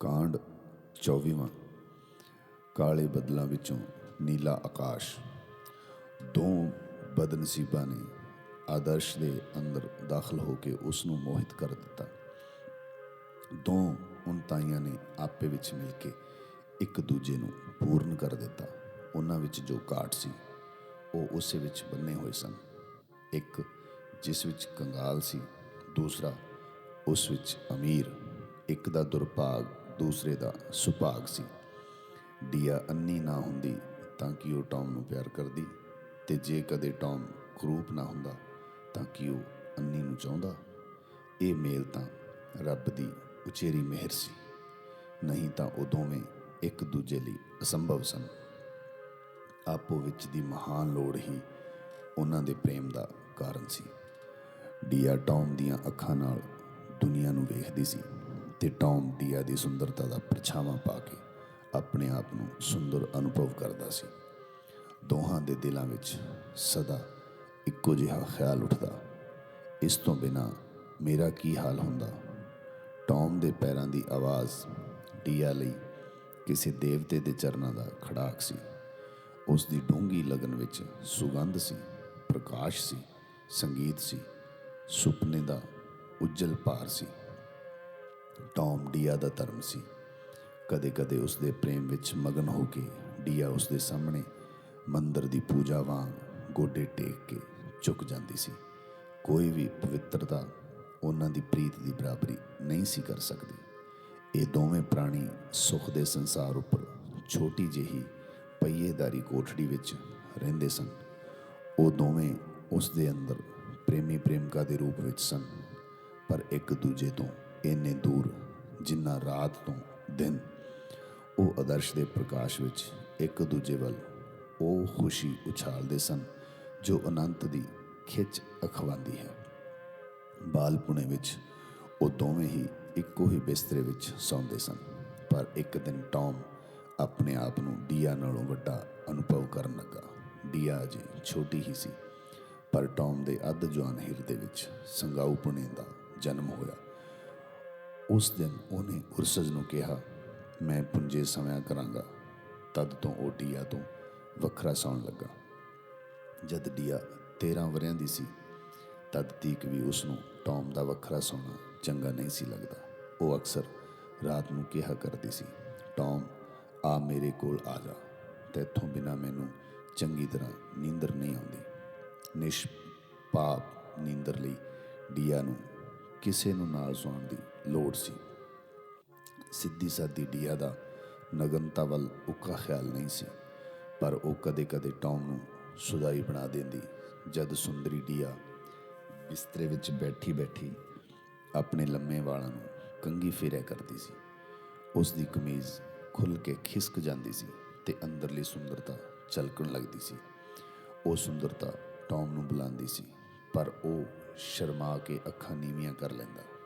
ਕਾਂਡ 24ਵਾਂ ਕਾਲੇ ਬੱਦਲਾਂ ਵਿੱਚੋਂ ਨੀਲਾ ਆਕਾਸ਼। ਦੋ ਬਦਨਸੀਬਾਂ ਨੇ ਆਦਰਸ਼ ਦੇ ਅੰਦਰ ਦਾਖਲ ਹੋ ਕੇ ਉਸ ਨੂੰ ਮੋਹਿਤ ਕਰ ਦਿੱਤਾ। ਦੋ ਉਨਤਾਈਆਂ ਨੇ ਆਪੇ ਵਿੱਚ ਮਿਲ ਕੇ ਇੱਕ ਦੂਜੇ ਨੂੰ ਪੂਰਨ ਕਰ ਦਿੱਤਾ। ਉਹਨਾਂ ਵਿੱਚ ਜੋ ਕਾਟ ਸੀ, ਉਹ ਉਸੇ ਵਿੱਚ ਬੰਨੇ ਹੋਏ ਸਨ। ਇੱਕ ਜਿਸ ਵਿੱਚ ਕੰਗਾਲ ਸੀ, ਦੂਸਰਾ ਉਸ ਵਿੱਚ ਅਮੀਰ। ਇੱਕ ਦਾ ਦੁਰਭਾਗ ਦੂਸਰੇ ਦਾ ਸੁਭਾਗ ਸੀ। ਡੀਆ ਅੰਨੀ ਨਾ ਹੁੰਦੀ ਤਾਂ ਕਿ ਉਹ ਟੌਮ ਨੂੰ ਪਿਆਰ ਕਰਦੀ ਤੇ ਜੇ ਕਦੇ ਟੌਮ ਕਰੂਪ ਨਾ ਹੁੰਦਾ ਤਾਂ ਕਿ ਉਹ ਅੰਨੀ ਨੂੰ ਚਾਹੁੰਦਾ। ਇਹ ਮੇਲ ਤਾਂ ਰੱਬ ਦੀ ਉਚੇਰੀ ਮਿਹਰ ਸੀ। ਨਹੀਂ ਤਾਂ ਉਹ ਦੋਵੇਂ ਇੱਕ ਦੂਜੇ ਲਈ ਅਸੰਭਵ ਸਨ। ਆਪੋ ਵਿੱਚ ਦੀ ਮਹਾਨ ਲੋੜ ਹੀ ਉਹਨਾਂ ਦੇ ਪ੍ਰੇਮ ਦਾ ਕਾਰਨ ਸੀ। ਡੀਆ ਟੌਮ ਦੀਆਂ ਅੱਖਾਂ ਨਾਲ ਦੁਨੀਆ ਨੂੰ ਵੇਖਦੀ ਸੀ। ਤੇ ਟੌਮ ਡੀਆ ਦੀ ਸੁੰਦਰਤਾ ਦਾ ਪਰਛਾਵਾਂ ਪਾ ਕੇ ਆਪਣੇ ਆਪ ਨੂੰ ਸੁੰਦਰ ਅਨੁਭਵ ਕਰਦਾ ਸੀ। ਦੋਹਾਂ ਦੇ ਦਿਲਾਂ ਵਿੱਚ ਸਦਾ ਇੱਕੋ ਜਿਹਾ ਖਿਆਲ ਉੱਠਦਾ। ਇਸ ਤੋਂ ਬਿਨਾ ਮੇਰਾ ਕੀ ਹਾਲ ਹੁੰਦਾ? ਟੌਮ ਦੇ ਪੈਰਾਂ ਦੀ ਆਵਾਜ਼ ਡੀਆ ਲਈ ਕਿਸੇ ਦੇਵਤੇ ਦੇ ਚਰਨਾਂ ਦਾ ਖੜਾਕ ਸੀ। ਉਸ ਦੀ ਡੂੰਗੀ ਲਗਨ ਵਿੱਚ ਸੁਗੰਧ ਸੀ, ਪ੍ਰਕਾਸ਼ ਸੀ, ਸੰਗੀਤ ਸੀ, ਸੁਪਨੇ ਦਾ ਉੱਜਲ ਭਾਰ ਸੀ। ਟੌਮ ਡੀਆ ਦਾ ਧਰਮ ਸੀ। ਕਦੇ-ਕਦੇ ਉਸ ਦੇ ਪ੍ਰੇਮ ਵਿੱਚ ਮਗਨ ਹੋ ਕੇ ਡੀਆ ਉਸ ਦੇ ਸਾਹਮਣੇ ਮੰਦਰ ਦੀ ਪੂਜਾ ਵਾਂਗ ਗੋਡੇ ਟੇਕ ਕੇ ਝੁਕ ਜਾਂਦੀ ਸੀ। ਕੋਈ ਵੀ ਪਵਿੱਤਰਤਾ ਉਹਨਾਂ ਦੀ ਪ੍ਰੀਤ ਦੀ ਬਰਾਬਰੀ ਨਹੀਂ ਸੀ ਕਰ ਸਕਦੀ। ਇਹ ਦੋਵੇਂ ਪ੍ਰਾਣੀ ਸੁਖ ਦੇ ਸੰਸਾਰ ਉੱਪਰ ਛੋਟੀ ਜਿਹੀ ਪਈਏਦਾਰੀ ਕੋਠੜੀ ਵਿੱਚ ਰਹਿੰਦੇ ਸਨ। ਉਹ ਦੋਵੇਂ ਉਸ ਦੇ ਅੰਦਰ ਪ੍ਰੇਮੀ ਪ੍ਰੇਮਿਕਾ ਦੇ ਰੂਪ ਵਿੱਚ ਸਨ, ਪਰ ਇੱਕ ਦੂਜੇ ਤੋਂ ਇੰਨੇ ਦੂਰ, ਜਿੰਨਾ ਰਾਤ ਤੋਂ ਦਿਨ। ਉਹ ਆਦਰਸ਼ ਦੇ ਪ੍ਰਕਾਸ਼ ਵਿੱਚ ਇੱਕ ਦੂਜੇ ਵੱਲ ਉਹ ਖੁਸ਼ੀ ਉਛਾਲਦੇ ਸਨ, ਜੋ ਅਨੰਤ ਦੀ ਖਿੱਚ ਅਖਵਾਉਂਦੀ ਹੈ। ਬਾਲਪੁਣੇ ਵਿੱਚ ਉਹ ਦੋਵੇਂ ਹੀ ਇੱਕੋ ਹੀ ਬਿਸਤਰੇ ਵਿੱਚ ਸੌਂਦੇ ਸਨ, ਪਰ ਇੱਕ ਦਿਨ ਟੌਮ ਆਪਣੇ ਆਪ ਨੂੰ ਡੀਆ ਨਾਲੋਂ ਵੱਡਾ ਅਨੁਭਵ ਕਰਨ ਲੱਗਾ। ਡੀਆ ਅਜੇ ਛੋਟੀ ਹੀ ਸੀ, ਪਰ ਟੌਮ ਦੇ ਅੱਧ ਜਵਾਨ ਹਿਰਦੇ ਵਿੱਚ ਸੰਗਾਊਪੁਣੇ ਦਾ ਜਨਮ ਹੋਇਆ। ਉਸ ਦਿਨ ਉਹਨੇ ਉਰਸਜ ਨੂੰ ਕਿਹਾ, ਮੈਂ ਪੁੰਜੇ ਸਮਾਂ ਕਰਾਂਗਾ। ਤਦ ਤੋਂ ਉਹ ਡੀਆ ਤੋਂ ਵੱਖਰਾ ਸੌਣ ਲੱਗਾ। ਜਦ ਡੀਆ 13 ਵਰਿਆਂ ਦੀ ਸੀ, ਤਦ ਤੀਕ ਵੀ ਉਸ ਨੂੰ ਟੌਮ ਦਾ ਵੱਖਰਾ ਸੌਣਾ ਚੰਗਾ ਨਹੀਂ ਸੀ ਲੱਗਦਾ। ਉਹ ਅਕਸਰ ਰਾਤ ਨੂੰ ਕਿਹਾ ਕਰਦੀ ਸੀ, ਟੌਮ, ਆ ਮੇਰੇ ਕੋਲ ਆ ਜਾ। ਤੇਥੋਂ ਬਿਨਾ ਮੈਨੂੰ ਚੰਗੀ ਤਰ੍ਹਾਂ ਨੀਂਦਰ ਨਹੀਂ ਆਉਂਦੀ। ਨਿਸ਼ਪਾਪ ਨੀਂਦਰ ਲਈ ਡੀਆ ਨੂੰ ਕਿਸੇ ਨੂੰ ਨਾਲ ਸੌਣ ਦੀ ਲੋੜ ਸੀ। ਸਿੱਧੀ ਸਾਦੀ ਡੀਆ ਦਾ ਨਗਨਤਾ ਵੱਲ ਉੱਕਾ ਖਿਆਲ ਨਹੀਂ ਸੀ, ਪਰ ਉਹ ਕਦੇ-ਕਦੇ ਟੌਮ ਨੂੰ ਸੁਦਾਈ ਬਣਾ ਦਿੰਦੀ। ਜਦ ਸੁੰਦਰੀ ਡੀਆ ਬਿਸਤਰੇ ਵਿੱਚ ਬੈਠੀ-ਬੈਠੀ ਆਪਣੇ ਲੰਮੇ ਵਾਲਾਂ ਨੂੰ ਕੰਗੀ ਫੇਰਿਆ ਕਰਦੀ ਸੀ। ਉਸ ਦੀ ਕਮੀਜ਼ ਖੁੱਲ ਕੇ ਖਿਸਕ ਜਾਂਦੀ ਸੀ ਤੇ ਅੰਦਰਲੀ ਸੁੰਦਰਤਾ ਚਲਕਣ ਲੱਗਦੀ ਸੀ। ਉਹ ਸੁੰਦਰਤਾ ਟੌਮ ਨੂੰ ਬੁਲਾਉਂਦੀ ਸੀ, ਪਰ ਉਹ ਸ਼ਰਮਾ ਕੇ ਅੱਖਾਂ ਨੀਵੀਆਂ ਕਰ ਲੈਂਦਾ।